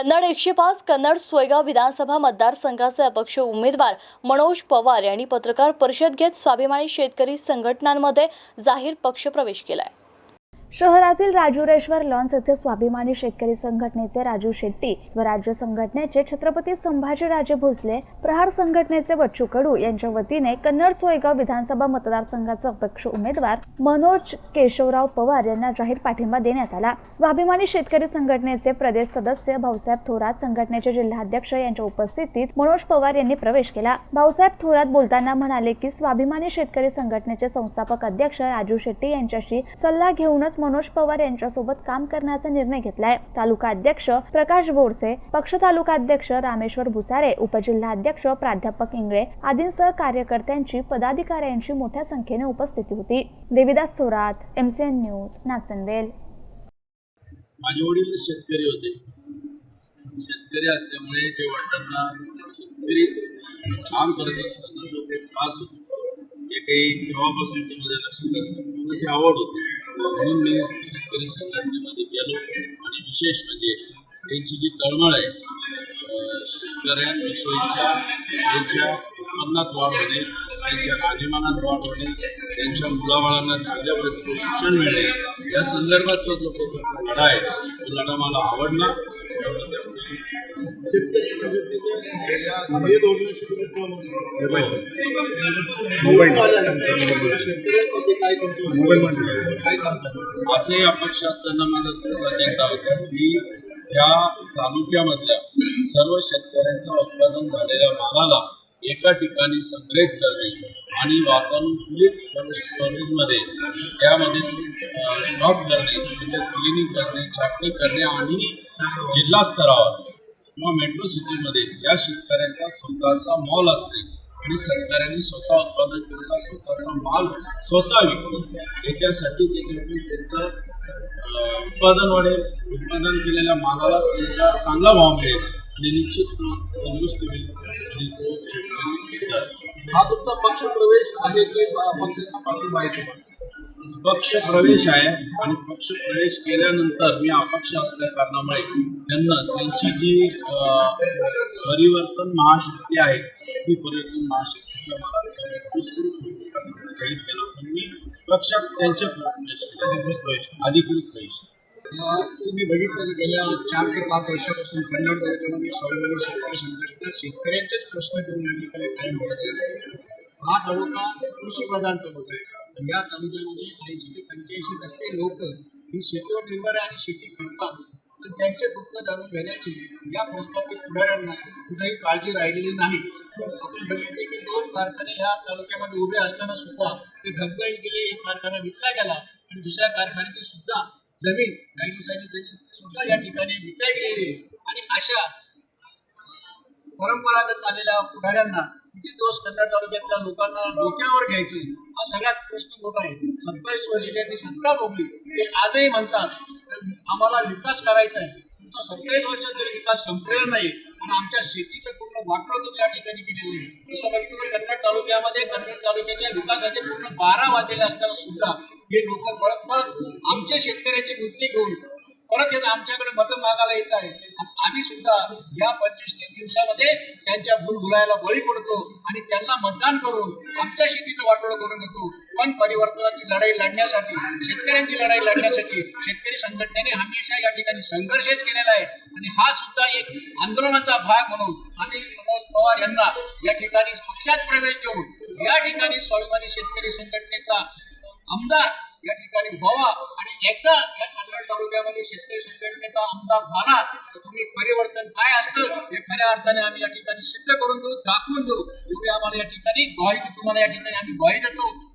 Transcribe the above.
कन्नड एकशे पाच कन्नड सोयगाव विधानसभा मतदारसंघाचे अपक्ष उमेदवार मनोज पवार यांनी पत्रकार परिषद घेत स्वाभिमानी शेतकरी संघटनांमध्ये जाहीर पक्षप्रवेश केलाय. शहरातील राजुरेश्वर लॉन्स येथे स्वाभिमानी शेतकरी संघटनेचे राजू शेट्टी स्वराज्य संघटनेचे छत्रपती संभाजीराजे भोसले प्रहार संघटनेचे बच्चू कडू यांच्या वतीने कन्नड सोयगाव विधानसभा मतदारसंघाचा अपक्ष उमेदवार मनोज केशवराव पवार यांना जाहीर पाठिंबा देण्यात आला. स्वाभिमानी शेतकरी संघटनेचे प्रदेश सदस्य भाऊसाहेब थोरात संघटनेचे जिल्हाध्यक्ष यांच्या उपस्थितीत मनोज पवार यांनी प्रवेश केला. भाऊसाहेब थोरात बोलताना म्हणाले की स्वाभिमानी शेतकरी संघटनेचे संस्थापक अध्यक्ष राजू शेट्टी यांच्याशी सल्ला घेऊनच मनोज पवार यांच्यासोबत काम करण्याचा निर्णय घेतलाय. तालुका अध्यक्ष प्रकाश बोरसे पक्ष तालुका अध्यक्ष रामेश्वर भुसारे उपजिल्हाध्यक्ष प्राध्यापक इंगळे आदींसह कार्यकर्त्यांची पदाधिकाऱ्यांची मोठ्या संख्येने उपस्थिती होती. Devidas Thorat MCN news Nachanvel. माझे वडील शेतकरी होते. शेतकरी असल्यामुळे ते वाटताना शेतकरी काम करत असताना जो काही त्रास होतो ते काही तेव्हापासून ते माझ्या लक्षात असतं मला आवड होती. म्हणून मी शेतकरी संघटनेमध्ये गेलो आणि विशेष म्हणजे त्यांची जी तळमळ आहे शेतकऱ्यांविषयीच्या त्यांच्या उत्पन्नात वाढ होणे त्यांच्या राहणीमानात वाढ होणे त्यांच्या मुलाबाळांना चांगल्या प्रकारचे शिक्षण मिळणे या संदर्भातला जो काही लढा आहे तो लढा मला आवडला. शेतकरी शेतकऱ्यांसाठी काय तुमचं काय काम असे अपक्ष असताना माझा तो अजेंडा होता की या तालुक्यामधल्या सर्व शेतकऱ्यांचं उत्पादन झालेल्या मालाला एका ठिकाणी संग्रहित करणे आणि वातानुकूलित स्टोरेजमध्ये त्यामध्ये स्टॉक करणे त्याचं क्लिनिंग करणे छाटणी करणे आणि जिल्हा स्तरावर किंवा मेट्रो सिटीमध्ये या शेतकऱ्यांचा स्वतःचा मॉल असणे आणि शेतकऱ्यांनी स्वतः उत्पादन केलेला स्वतःचा माल स्वतः विकून याच्यासाठी त्याच्यातून त्यांचं उत्पादन वाढेल. उत्पादन केलेल्या मालाला त्यांचा चांगला भाव मिळेल आणि निश्चित तंदुरुस्त होईल आणि तो शेतकरी हा तुमचा पक्ष प्रवेश आहे की पक्षाचा पाठिंबा आहे तुम्हाला? पक्ष प्रवेश आहे आणि पक्ष प्रवेश केल्यानंतर मी अपक्ष असल्या कारणामुळे त्यांना त्यांची जी परिवर्तन महाशक्ती आहे ती परिवर्तन महाशक्तीचा मला जाहीर केला पण मी पक्षात त्यांच्या प्रवेश अधिकृत प्रवेश तुम्ही बघितलं गेल्या चार ते पाच वर्षापासून कन्नड तालुक्यामध्ये स्वाभिमानी शेतकरी संघटना शेतकऱ्यांचेच प्रश्न घेऊन या ठिकाणी कायम हा तालुका कृषी प्रधान तालुका आहे. या तालुक्यामध्ये ऐंशी ते पंच्याऐंशी टक्के लोक ही शेतीवर निर्भर आहे आणि शेती करतात. पण त्यांचे दुःख जाणून घेण्याची या प्रस्थापित पुढाऱ्यांना कुठेही काळजी राहिलेली नाही. आपण बघितले की दोन कारखाने या तालुक्यामध्ये उभे असताना सुद्धा ते ढबगाई गेले एक कारखाना विकला गेला आणि दुसऱ्या कारखान्याची सुद्धा जमीन गायडीसाठी जमीन सुद्धा या ठिकाणी विकल्या गेलेली आणि अशा परंपरागत आलेल्या पुढाऱ्यांना किती दिवस कन्नड तालुक्यातल्या लोकांना डोक्यावर घ्यायचे? हा सगळ्यात प्रश्न मोठा आहे. सत्तावीस वर्ष त्यांनी सत्ता भोगली. ते आजही म्हणतात आम्हाला विकास करायचा आहे. तुमचा सत्तावीस वर्ष जरी विकास संपलेला नाही आणि आमच्या शेतीचं पूर्ण वाटलं तुम्ही या ठिकाणी केलेलं आहे. जसं बघितलं तर कन्नड तालुक्यामध्ये कन्नड तालुक्याच्या विकासाचे पूर्ण बारा वाजलेले असताना सुद्धा हे लोक परत परत आमच्या शेतकऱ्याचे मुद्दे घेऊन परत येत आमच्याकडे मतं मागायला येत आहे. आणि आम्ही सुद्धा या पंचवीस ते दिवसामध्ये त्यांच्या भूलभुलायला बळी पडतो आणि त्यांना मतदान करून आमच्या शेतीचं वाटोळं करून घेतो पण परिवर्तनाची लढाई लढण्यासाठी शेतकऱ्यांची लढाई लढण्यासाठी शेतकरी संघटनेने हमेशा या ठिकाणी संघर्षच केलेला आहे. आणि हा सुद्धा एक आंदोलनाचा भाग म्हणून आम्ही मनोज पवार यांना या ठिकाणी पक्षात प्रवेश देऊन या ठिकाणी स्वाभिमानी शेतकरी संघटनेचा आमदार या ठिकाणी व्हावा आणि एकदा या कन्नड तालुक्यामध्ये शेतकरी संघटनेचा आमदार झाला तर तुम्ही परिवर्तन काय असतं हे खऱ्या अर्थाने आम्ही या ठिकाणी सिद्ध करून देऊ दाखवून देऊ. एवढी आम्हाला या ठिकाणी ग्वाही तुम्हाला या ठिकाणी आम्ही ग्वाही देतो.